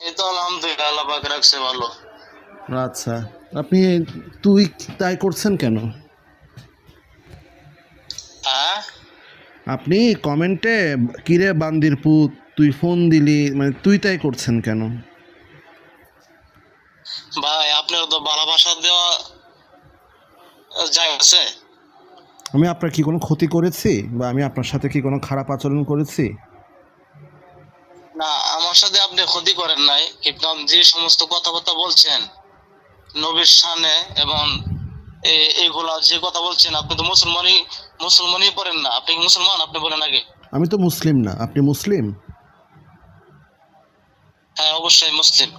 এই তো আলহামদুলিল্লাহ আল্লাহ পাক রাখছে ভালো। আচ্ছা আপনি তুই তাই করছেন কেন? হ্যাঁ? আপনি কমেন্টে কিরে বান্দির পুত তুই ফোন দিলি মানে তুই তাই করছেন কেন? ভাই আপনার তো ভালোবাসা দেওয়া আছে। আমি আপনার কি কোনো ক্ষতি করেছি? বা আমি আপনার সাথে কি কোনো খারাপ আচরণ করেছি? না আমার সাথে আপনি ক্ষতি করেন নাই। কিন্তু আপনি যে সমস্ত কথাবার্তা বলছেন নবীর সামনে এবং এইগুলা যে কথা বলছেন আপনি তো মুসলমানই মুসলমানই পড়েন না। আপনি কি মুসলমান? আপনি বলেন আগে। আমি তো মুসলিম না। আপনি মুসলিম? হ্যাঁ অবশ্যই মুসলিম।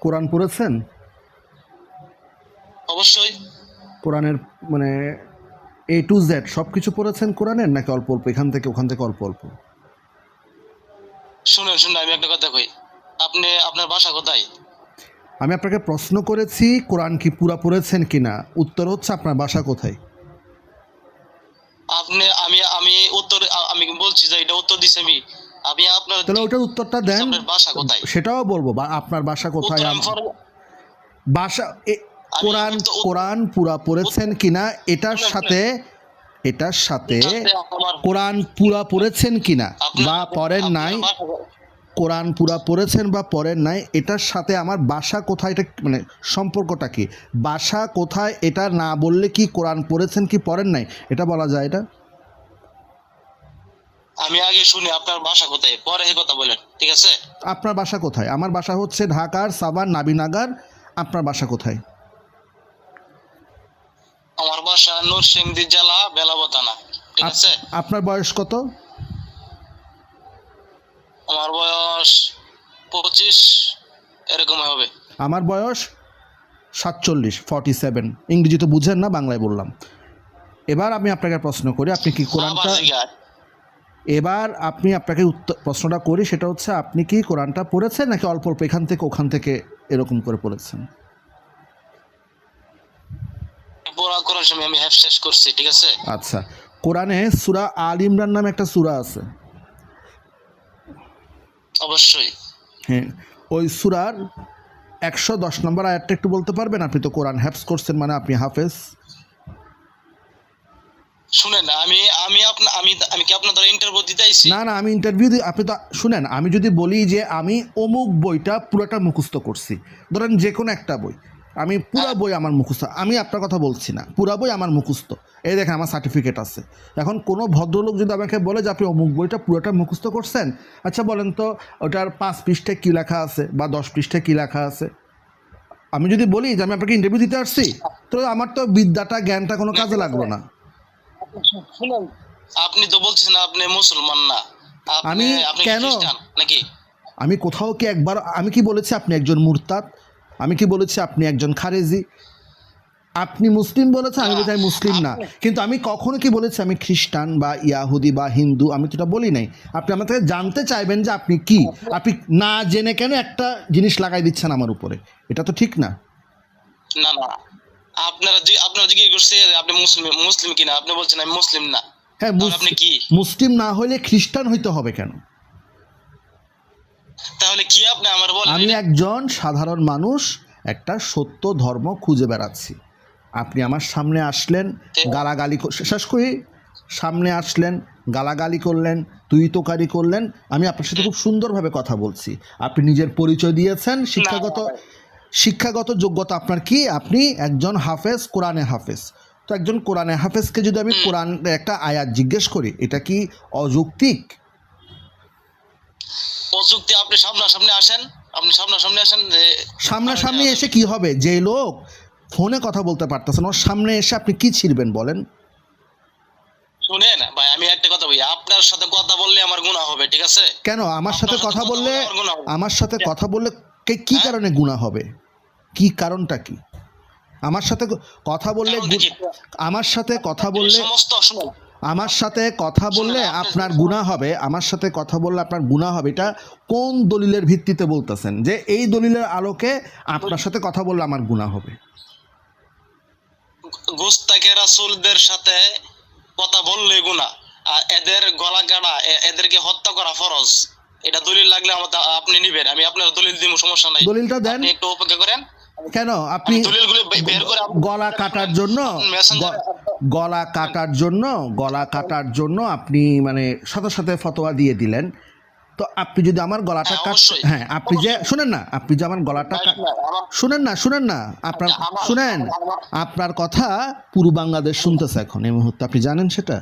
কোরআন পড়েছেন? অবশ্যই। কোরআনের মানে এ টু জেড সব কিছু পড়েছেন কোরআনের নাকি অল্প অল্প? এখান থেকে ওখান থেকে অল্প অল্প? শুনেন শুনুন আমি একটা কথা কই। আপনি আপনার বাসা কোথায়? আমি আপনাকে প্রশ্ন করেছি কোরআন কি পুরা পড়েছেন কিনা? উত্তর হচ্ছে আপনার বাসা কোথায়? আপনি আমি আমি উত্তর আমি বলছি যে এটা উত্তর দিছি আমি। আমি আপনার তাহলে ওটার উত্তরটা দেন। আপনার বাসা কোথায়? সেটাও বলব বা আপনার বাসা কোথায় বাসা কোরআন কোরআন পুরা পড়েছেন কিনা? এটার সাথে এটার সাথে কোরআন পুরা পড়েছেন কিনা? বা পড়েন নাই? কোরআন পুরা পড়েছেন বা পড়েন নাই এটার সাথে আমার বাসা কোথায় এটা মানে সম্পর্কটা কি? বাসা কোথায় এটা না বললে কি কোরআন পড়েছেন কি পড়েন নাই? এটা বলা যায় এটা? আমি আগে শুনি আপনার বাসা কোথায়? পরে এই কথা বলেন ঠিক আছে? আপনার বাসা কোথায়? আমার বাসা হচ্ছে ঢাকার সাবান নাবিনাগার আপনার বাসা কোথায়? আমার বাসা নরসিংদী জেলা বেলাবতানা ঠিক আছে? আপনার বয়স কত? আমার বয়স পঁচিশ এরকম হবে। আমার বয়স সাতচল্লিশ ফর্টি সেভেন ইংরেজি তো বুঝেন না বাংলায় বললাম। এবার আমি আপনাকে প্রশ্ন করি আপনি কি কোরআনটা এবার আপনি আপনাকে উত্তর প্রশ্নটা করি সেটা হচ্ছে আপনি কি কোরআনটা পড়েছেন নাকি অল্প অল্প এখান থেকে ওখান থেকে এরকম করে পড়েছেন? পড়া আমি শেষ করছি ঠিক আছে? আচ্ছা। কোরআনে সুরা আল ইমরান নামে একটা সুরা আছে। অবশ্যই। হ্যাঁ ওই সুরার একশো দশ নম্বর আয়াতটা একটু বলতে পারবেন? আপনি তো কোরআন হ্যাপস করছেন মানে আপনি হাফেজ। শুনেন আমি আমি আপনা আমি আমি কি আপনাদের ইন্টারভিউ দিতে আইছি? না না আমি ইন্টারভিউ দিই আপনি তো শুনেন আমি যদি বলি যে আমি অমুক বইটা পুরোটা মুখস্থ করছি। ধরেন যে কোনো একটা বই। আমি পুরা বই আমার মুখস্থ। আমি আপনার কথা বলছি না। পুরা বই আমার মুখস্থ। এই দেখেন আমার সার্টিফিকেট আছে। এখন কোনো ভদ্রলোক যদি আমাকে বলে যে আপনি অমুক বইটা পুরোটা মুখস্থ করছেন আচ্ছা বলেন তো ওটার পাঁচ পৃষ্ঠে কী লেখা আছে বা দশ পৃষ্ঠে কী লেখা আছে? আমি যদি বলি যে আমি আপনাকে ইন্টারভিউ দিতে আসছি তো আমার তো বিদ্যাটা জ্ঞানটা কোনো কাজে লাগল না। আপনি তো বলছেন আপনি মুসলমান না। আমি- কেন? নাকি? আমি কোথাও কি একবার আমি কি বলেছি আপনি একজন মুরতাদ? আমি কি বলেছি? আপনি একজন খারেজি। আপনি মুসলিম বলেছেন আমি আমি মুসলিম না। কিন্তু আমি কখনো কি বলেছি? আমি খ্রিস্টান বা ইয়াহুদি বা হিন্দু আমি তো এটা বলি নাই। আপনি আমার থেকে জানতে চাইবেন যে আপনি কি? আপনি না জেনে কেন একটা জিনিস লাগাই দিচ্ছেন আমার উপরে? এটা তো ঠিক না। না না। আপনারা আপনারা জিজ্ঞেস করছে? আপনি মুসলিম মুসলিম কিনা? আপনি বলছেন আমি মুসলিম না। হ্যাঁ আপনি কি? মুসলিম না হলে খ্রিস্টান হইতে হবে কেন? তাহলে কি আপনি আমার বলেন? আমি একজন সাধারণ মানুষ একটা সত্য ধর্ম খুঁজে বেড়াচ্ছি। আপনি আমার সামনে আসলেন গালাগালি শেষ করি। সামনে আসলেন গালাগালি করলেন তুই তোকারি করলেন। আমি আপনার সাথে খুব সুন্দরভাবে কথা বলছি। আপনি নিজের পরিচয় দিয়েছেন শিক্ষাগত শিক্ষাগত যোগ্যতা আপনার কি? আপনি একজন হাফেজ কোরআনে হাফেজ। তো একজন কোরআনে হাফেজকে যদি আমি কোরআন একটা আয়াত জিজ্ঞেস করি এটা কি অযৌক্তিক? প্রযুক্তি আপনি সামনাসামনি আসেন আপনি সামনাসামনি আসেন যে সামনাসামনি এসে কি হবে? যে লোক ফোনে কথা বলতে পারতেছেন ওর সামনে এসে আপনি কি ছিড়বেন বলেন? শুনেন ভাই আমি একটা কথা বলি আপনার সাথে কথা বললে আমার গুনাহ হবে ঠিক আছে? কেন? আমার সাথে কথা বললে আমার গুনাহ সাথে কথা বললে কি কারণে গুণা হবে? কি কারণটা কি? আমার সাথে কথা বললে? আমার সাথে কথা বললে সমস্ত আমার সাথে কথা বললে আপনার গুণা হবে আমার সাথে কথা বললে আপনার গুণা হবে। এটা কোন দলিলের ভিত্তিতে বলতেছেন? যে এই দলিলের আলোকে আপনার সাথে কথা বললে আমার গুণা হবে। গুস্তাকে রাসূলদের সাথে কথা বললে আর এদের গলা কাটা এদেরকে হত্যা করা ফরজ। এটা দলিল লাগলে আপনি নিবেন আমি আপনার দলিল দিব সমস্যা নাই। দলিলটা দেন। একটু অপেক্ষা করেন। কেন? আপনি গলা কাটার জন্য গলা কাটার জন্য গলা কাটার জন্য আপনি মানে সাথে সাথে ফতোয়া দিয়ে দিলেন। তো আপনি যদি আমার গলাটা হ্যাঁ, কাট হ্যাঁ আপনি যে শুনেন না আপনি যে আমার গলাটা শুনেন না শুনেন না আপনার শুনেন আপনার কথা পুরো বাংলাদেশ শুনতেছে এখন এই মুহূর্তে। আপনি জানেন সেটা?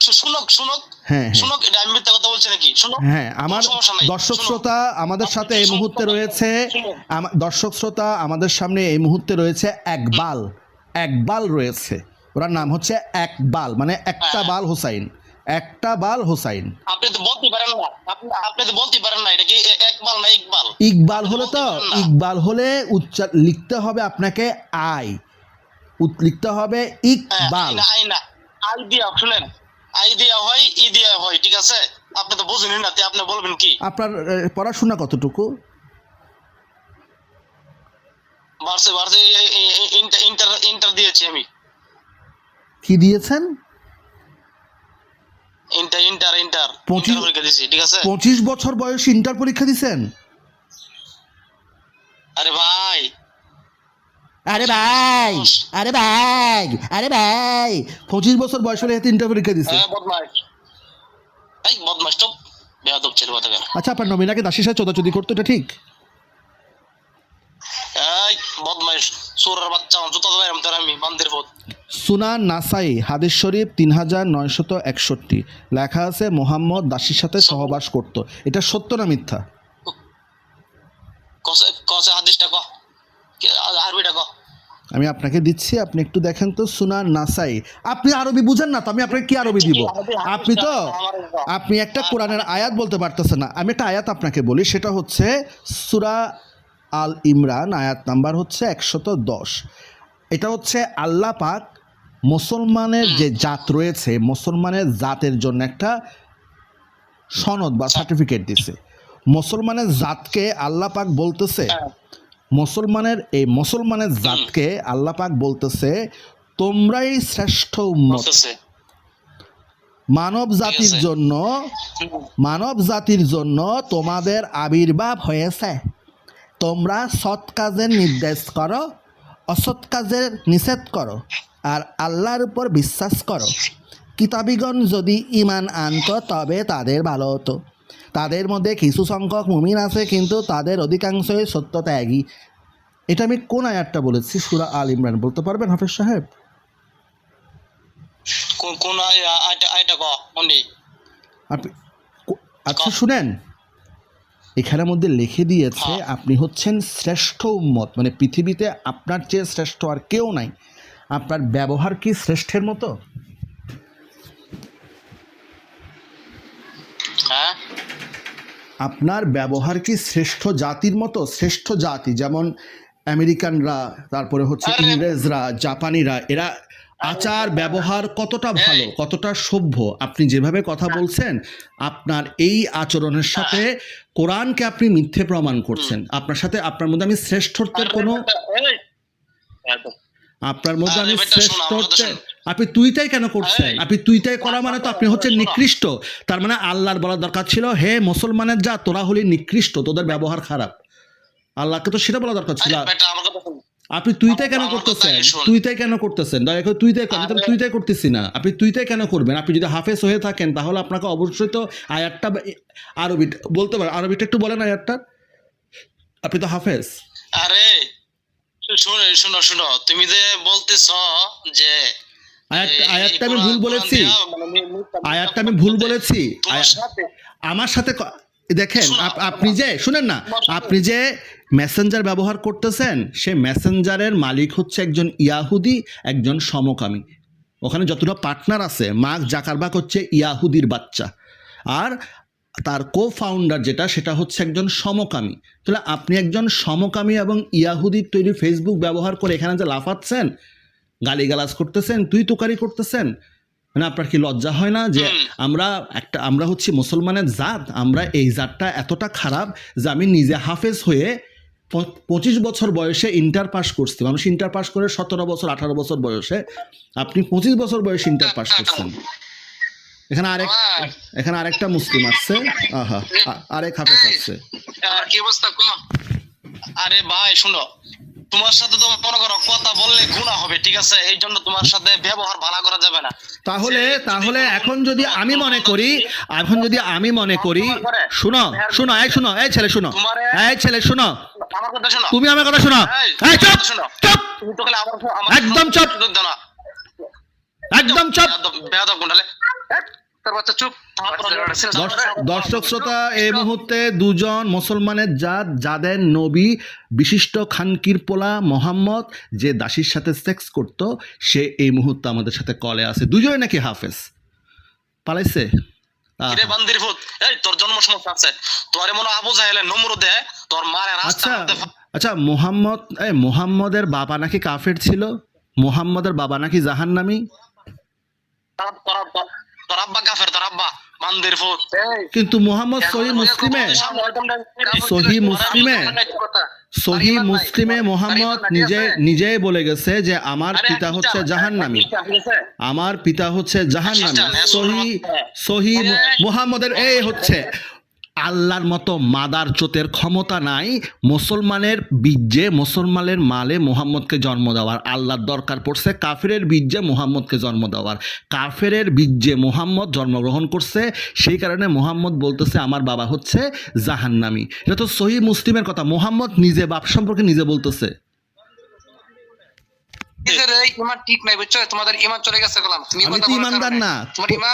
শুনুক শুনুক হ্যাঁ হ্যাঁ। শুনুক এটা আমি মিথ্যা কথা বলছি নাকি? শুনুক হ্যাঁ আমার কোনো দর্শক শ্রোতা আমাদের সাথে এই মুহূর্তে রয়েছে আমা- দর্শক শ্রোতা আমাদের সামনে এই মুহূর্তে রয়েছে একবাল একবাল রয়েছে। ওনার নাম হচ্ছে একবাল মানে একটা হ্যাঁ। বাল হোসাইন একটা বাল হোসাইন। আপনি তো বলতে পারেন না। আপনি আপনি তো বলতে পারেন না এটা কি একবাল না ইকবাল? ইকবাল হলে তো। ইকবাল হলে উচ্চার লিখতে হবে আপনাকে আই। লিখতে হবে ইকবাল। আই দিয়া শুনেন। আই দিয়া হয় ই দিয়া হয় ঠিক আছে? আপনি তো বুঝেনি না তে আপনি বলবেন কি? আপনার পড়াশোনা কতটুকু? বার্সে বার্সে ইন্টার ইন্টার দিয়েছি আমি। কি দিয়েছেন? ইন্টার ইন্টার ইন্টার পঁচিশ- পরীক্ষা দিয়েছি ঠিক আছে? পঁচিশ বছর বয়সে ইন্টার পরীক্ষা দিছেন? আরে ভাই আরে ভাই আরে ভাই আরে ভাই। পঁচিশ বছর বয়স হলে এতে ইন্টার পরীক্ষা দিছে। হ্যাঁ আচ্ছা আপনার নবীনাকে দাসী সাথে চোদাচুদি করতো এটা ঠিক? সুনান নাসাই হাদিস শরীফ তিন হাজার নয়শত একষট্টি। লেখা আছে মোহাম্মদ দাসীর সাথে সহবাস করত। এটা সত্য না মিথ্যা? হাদিসটা ক? কে- আরবিটা ক? আমি আপনাকে দিচ্ছি, আপনি একটু দেখেন তো সুনান নাসাই। আপনি আরবি বুঝেন না তো, আমি আপনাকে কি আরবি দিব? আপনি তো, আপনি একটা কোরআনের আয়াত বলতে পারতেছেন না। আমি একটা আয়াত আপনাকে বলি, সেটা হচ্ছে সুরা আল ইমরান, আয়াত নাম্বার হচ্ছে একশত দশ। এটা হচ্ছে আল্লাহ পাক মুসলমানের যে জাত রয়েছে, মুসলমানের জাতের জন্য একটা সনদ বা সার্টিফিকেট দিছে। মুসলমানের জাতকে আল্লাহ পাক বলতেছে। মুসলমানের এই মুসলমানের জাতকে আল্লাহ পাক বলতেছে তোমরাই শ্রেষ্ঠ উম্মত। মানব জাতির জন্য মানব জাতির জন্য তোমাদের আবির্ভাব হয়েছে। তোমরা সৎ কাজের নির্দেশ করো অসৎ কাজের নিষেধ করো আর আল্লাহর উপর বিশ্বাস করো। কিতাবিগণ যদি ইমান আনত তবে তাদের ভালো হতো। তাদের মধ্যে কিছু সংখ্যক মুমিন আছে কিন্তু তাদের অধিকাংশই সত্য ত্যাগী এটা আমি কোন আয়াতটা বলেছি? সুরা আল ইমরান বলতে পারবেন হাফেজ সাহেব? কোন আচ্ছা শুনেন। এখানের মধ্যে লিখে দিয়েছে হ্যাঁ। আপনি হচ্ছেন শ্রেষ্ঠ উম্মত মানে পৃথিবীতে আপনার চেয়ে শ্রেষ্ঠ আর কেউ নাই। আপনার ব্যবহার কি শ্রেষ্ঠের মতো? হ্যাঁ? আপনার ব্যবহার কি শ্রেষ্ঠ জাতির মতো? শ্রেষ্ঠ জাতি যেমন আমেরিকানরা তারপরে হচ্ছে ইংরেজরা জাপানিরা এরা আচার ব্যবহার কতটা ভালো কতটা সভ্য? আপনি যেভাবে কথা বলছেন আপনার এই আচরণের সাথে কোরআনকে আপনি মিথ্যে প্রমাণ করছেন। আপনার সাথে আপনার মধ্যে আমি শ্রেষ্ঠত্বের কোনো আপনার মধ্যে আমি শোনো। আপনি তুইটাই কেন করছেন? আপনি তুইটাই করা মানে তো আপনি হচ্ছেন নিকৃষ্ট। তার মানে আল্লাহর বলার দরকার ছিল হে মুসলমানের যা তোরা হলি নিকৃষ্ট তোদের ব্যবহার খারাপ। আল্লাহকে তো সেটা বলা দরকার ছিল। আপনি তুইটাই কেন করতেছেন। তুইটাই কেন করতেছেন? দয়া করে তুইটাই আমি তো তুইটাই করতেছি না। আপনি তুইটাই কেন করবেন? আপনি যদি হাফেজ হয়ে থাকেন তাহলে আপনাকে অবশ্যই তো আয়াতটা বা- আরবিটা বলতে পারেন আরবিটা একটু বলেন আয়াতটা। আপনি তো হাফেজ। আরে শুনো শুনো শুনো। তুমি যে বলতেছ যে আয়াতটা আমি ভুল বলেছি। মানে আয়াতটা আমি ভুল বলেছি। আমার সাথে দেখেন আপনি যে শুনেন না আপনি যে মেসেঞ্জার ব্যবহার করতেছেন সে মেসেঞ্জারের মালিক হচ্ছে একজন ইয়াহুদি একজন সমকামী। ওখানে যতটা পার্টনার আছে মার্ক জাকারবাক হচ্ছে ইয়াহুদির বাচ্চা। আর তার কো ফাউন্ডার যেটা সেটা হচ্ছে একজন সমকামী। তাহলে আপনি একজন সমকামী এবং ইয়াহুদির তৈরি ফেসবুক ব্যবহার করে এখানে যে লাফাচ্ছেন গালিগালাজ করতেছেন তুই তোকারি করতেছেন মানে আপনার কি লজ্জা হয় না যে আমরা একটা আমরা হচ্ছি মুসলমানের জাত আমরা এই জাতটা এতটা খারাপ যে আমি নিজে হাফেজ হয়ে পঁচিশ বছর বয়সে ইন্টার পাস করছি। মানুষ ইন্টার পাস করে সতেরো বছর আঠারো বছর বয়সে আপনি পঁচিশ বছর বয়সে ইন্টার পাস করছেন। এখানে আরেক এখানে আরেকটা মুসলিম আসছে। আহা আরেক হাফেজ আসছে। কি অবস্থা কো আরে ভাই শুনো তোমার সাথে তো মনে করো কথা বললে গুণা হবে ঠিক আছে? এই জন্য তোমার সাথে ব্যবহার ভালো করা যাবে না। তাহলে তাহলে এখন যদি আমি মনে করি এখন যদি আমি মনে করি শুনো শুনো এই শুনো এই ছেলে শুনো। এই ছেলে শুনো। আমার কথা শোনো। তুমি আমার কথা শোনো। এই চুপ! চুপ! তুমি তো খালি আমার আমার একদম চুপ। একদম চুপ। দর্শক শ্রোতা এই মুহূর্তে দুজন মুসলমানের জাত যাদের নবী বিশিষ্ট খানকির পোলা মোহাম্মদ যে দাসীর সাথে সেক্স করত সে এই মুহূর্তে আমাদের সাথে কলে আছে। দুজনে নাকি হাফেজ? পালাইছে? আহ, কিরে বান্দির ভূত? এই তোর জন্ম সমস্যা আছে। তোর এমন আবু জাহেলে নম্র দে তোর মারে রাস্তা আচ্ছা আচ্ছা মোহাম্মদ মোহাম্মদের বাবা নাকি কাফের ছিল? মোহাম্মদের বাবা নাকি জাহান্নামী? কিন্তু মোহাম্মদ সহি মুসলিমে। সহি মুসলিমে। সহি মুসলিমে মোহাম্মদ নিজে নিজেই বলে গেছে যে আমার পিতা হচ্ছে জাহান্নামী। আমার পিতা হচ্ছে জাহান্নামী। সহি সহি মোহাম্মদের এই হচ্ছে। আল্লাহর মতো মাদার চোতের ক্ষমতা নাই মুসলমানের বীর্যে মুসলমানের মালে মোহাম্মদকে জন্ম দেওয়ার। আল্লাহর দরকার পড়ছে কাফেরের বীর্যে মোহাম্মদকে জন্ম দেওয়ার। কাফেরের বীর্যে মোহাম্মদ জন্মগ্রহণ করছে সেই কারণে মোহাম্মদ বলতেছে আমার বাবা হচ্ছে জাহান্নামী। এটা তো সহি মুসলিমের কথা। মোহাম্মদ নিজে বাপ সম্পর্কে নিজে বলতেছে। ইমান ঠিক নাই বুঝছ? তোমাদের ইমান চলে গেছে গেলাম। তুমি ইমানদার না। তোমার ইমান